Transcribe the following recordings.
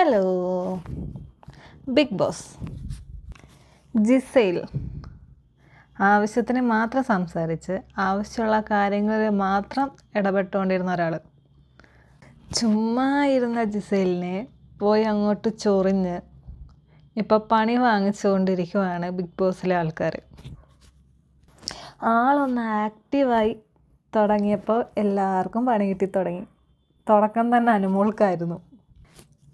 Hello big boss ജിസൈൽ ആവശ്യത്തിന് മാത്രം സംസാരിച്ച് ആവശ്യമുള്ള കാര്യങ്ങളിൽ മാത്രം ഇടപെട്ടുകൊണ്ടിരുന്ന ഒരാൾ ചുമ്മാ ഇരുന്ന ജിസൈലിനെ പോയി അങ്ങോട്ട് ചൊറിഞ്ഞ് ഇപ്പോൾ പണി വാങ്ങിച്ചുകൊണ്ടിരിക്കുവാണ് ബിഗ് ബോസിലെ ആൾക്കാർ ആളൊന്ന് ആക്റ്റീവായി തുടങ്ങിയപ്പോൾ എല്ലാവർക്കും പണി കിട്ടി തുടങ്ങി. തുടക്കം തന്നെ അനുമോൾക്കായിരുന്നു.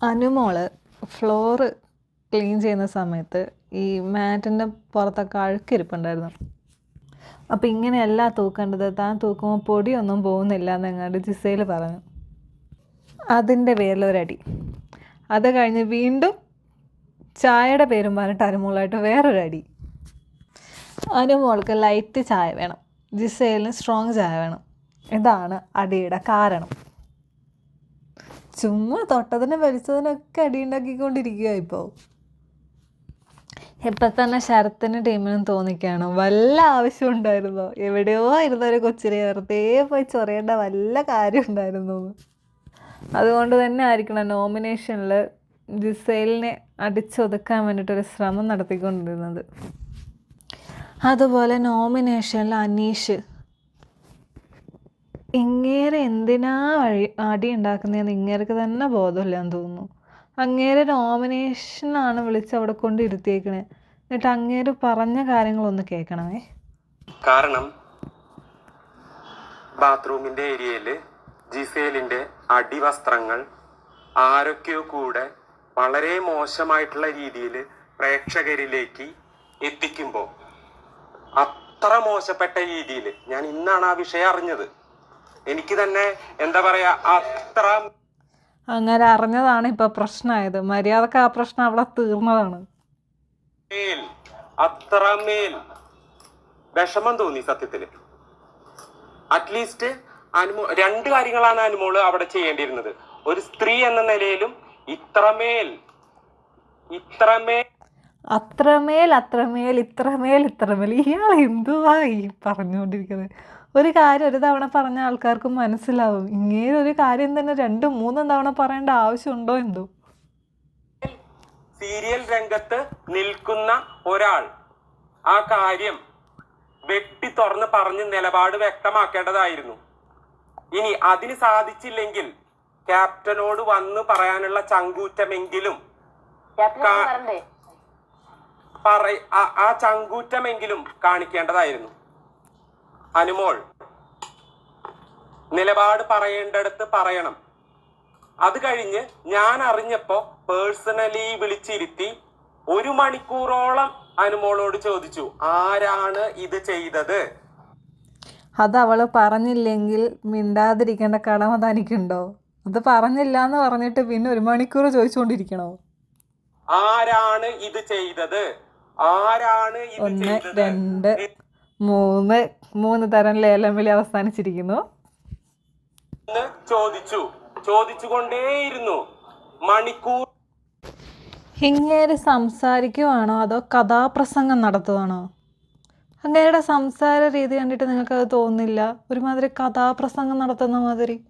അനുമോൾ ഫ്ലോറ് ക്ലീൻ ചെയ്യുന്ന സമയത്ത് ഈ മാറ്റിന്റെ പുറത്തൊക്കെ അഴുക്കിരിപ്പുണ്ടായിരുന്നു. അപ്പോൾ ഇങ്ങനെയല്ല തൂക്കേണ്ടത്. താൻ തൂക്കുമ്പോൾ പൊടിയൊന്നും പോകുന്നില്ല എന്നങ്ങാണ്ട് ജിസയിൽ പറഞ്ഞു. അതിന്റെ പേരിലൊരടി. അത് കഴിഞ്ഞ് വീണ്ടും ചായയുടെ പേരും പറഞ്ഞിട്ട് അനുമോളായിട്ട് വേറൊരടി. അനുമോൾക്ക് ലൈറ്റ് ചായ വേണം. ജിസയിലിന് സ്ട്രോങ് ചായ വേണം. ഇതാണ് അടിയുടെ കാരണം. ചുമ്മാ തൊട്ടതിനെ വലിച്ചതിനൊക്കെ അടിയുണ്ടാക്കിക്കൊണ്ടിരിക്കുക ഇപ്പോൾ ഇപ്പം തന്നെ ശരത്തിന് ടീമിനും തോന്നിക്കുകയാണ് വല്ല ആവശ്യം ഉണ്ടായിരുന്നോ? എവിടെയോ ഇരുന്ന ഒരു കൊച്ചിനെ വെറുതെ പോയി ചൊറിയേണ്ട വല്ല കാര്യം ഉണ്ടായിരുന്നു? അതുകൊണ്ട് തന്നെ ആയിരിക്കണം നോമിനേഷനിൽ ജിസൈലിനെ അടിച്ചൊതുക്കാൻ വേണ്ടിയിട്ടൊരു ശ്രമം നടത്തിക്കൊണ്ടിരുന്നത്. അതുപോലെ നോമിനേഷനിൽ അനീഷ് ഇങ്ങേരെ എന്തിനാ വഴി അടി ഉണ്ടാക്കുന്നതെന്ന് ഇങ്ങേർക്ക് തന്നെ ബോധമില്ലാന്ന് തോന്നുന്നു. അങ്ങേരെ നോമിനേഷനാണ് വിളിച്ച് അവിടെ കൊണ്ട് ഇരുത്തിയേക്കണേ. എന്നിട്ട് അങ്ങേര് പറഞ്ഞ കാര്യങ്ങളൊന്ന് കേൾക്കണമേ കാരണം ബാത്റൂമിന്റെ ഏരിയയിൽ ജിസേലിന്റെ അടിവസ്ത്രങ്ങൾ ആരൊക്കെയോ കൂടെ വളരെ മോശമായിട്ടുള്ള രീതിയിൽ പ്രേക്ഷകരിലേക്ക് എത്തിക്കുമ്പോൾ അത്ര മോശപ്പെട്ട രീതിയിൽ ഞാൻ ഇന്നാണ് ആ വിഷയം അറിഞ്ഞത്. എനിക്ക് തന്നെ എന്താ പറയാ അത്ര അങ്ങനെ അറിഞ്ഞതാണ് ഇപ്പൊ പ്രശ്നമായത് മര്യാദയ്ക്ക് ആ പ്രശ്നം അവിടെ തീർന്നതാണ്. മേൽ അത്രമേൽ വിഷമം തോന്നി സത്യത്തിൽ. അറ്റ്ലീസ്റ്റ് അനുമോ രണ്ട് കാര്യങ്ങളാണ് അനുമോൾ അവിടെ ചെയ്യേണ്ടിയിരുന്നത്. ഒരു സ്ത്രീ എന്ന നിലയിലും ഇത്രമേൽ ഇത്രമേൽ അത്രമേൽ അത്രമേൽ ഇത്രമേൽ ഇത്രമേൽ ഇയാൾ എന്തുവാ ഈ പറഞ്ഞുകൊണ്ടിരിക്കുന്നത്? ഒരു കാര്യം ഒരു തവണ പറഞ്ഞ ആൾക്കാർക്ക് മനസ്സിലാവും. ഇങ്ങനെ ഒരു കാര്യം തന്നെ രണ്ടും മൂന്നും തവണ പറയേണ്ട ആവശ്യമുണ്ടോ എന്തോ? സീരിയൽ രംഗത്ത് നിൽക്കുന്ന ഒരാൾ ആ കാര്യം വെട്ടി തുറന്ന് പറഞ്ഞ് നിലപാട് വ്യക്തമാക്കേണ്ടതായിരുന്നു. ഇനി അതിന് സാധിച്ചില്ലെങ്കിൽ ക്യാപ്റ്റനോട് വന്ന് പറയാനുള്ള ചങ്കൂറ്റമെങ്കിലും കാ- പറ- ആ- ആ ചങ്കൂറ്റമെങ്കിലും കാണിക്കേണ്ടതായിരുന്നു. അനുമോൾ നിലപാട് പറയേണ്ടടുത്ത് പറയണം. അത് കഴിഞ്ഞ് ഞാൻ അറിഞ്ഞപ്പോ പേഴ്സണലി വിളിച്ചിരുത്തി ഒരു മണിക്കൂറോളം അനുമോളോട് ചോദിച്ചു ആരാണ് ഇത് ചെയ്തത്? അത് അവൾ പറഞ്ഞില്ലെങ്കിൽ മിണ്ടാതിരിക്കേണ്ട കടമ തനിക്കുണ്ടോ? അത് പറഞ്ഞില്ല എന്ന് പറഞ്ഞിട്ട് പിന്നെ ഒരു മണിക്കൂർ ചോദിച്ചുകൊണ്ടിരിക്കണോ? ആരാണ് ഇത് ചെയ്തത്? ആരാണ് ഒന്ന് രണ്ട് മൂന്ന് മൂന്ന് തരം ലേലം വിളി അവസാനിച്ചിരിക്കുന്നു. ചോദിച്ചു. ചോദിച്ചുകൊണ്ടേയിരുന്നു. മണിക്കൂർ ഇങ്ങേര് സംസാരിക്കുവാണോ അതോ കഥാപ്രസംഗം നടത്തുവാണോ? അങ്ങേരുടെ സംസാര രീതി കണ്ടിട്ട് നിങ്ങൾക്ക് നിങ്ങൾക്കത് തോന്നില്ല ഒരുമാതിരി കഥാപ്രസംഗം നടത്തുന്ന മാതിരി.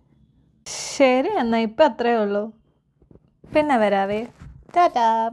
ശരി എന്നാൽ ഇപ്പം അത്രേ ഉള്ളൂ. പിന്നെ വരാവേ. ടാറ്റാ.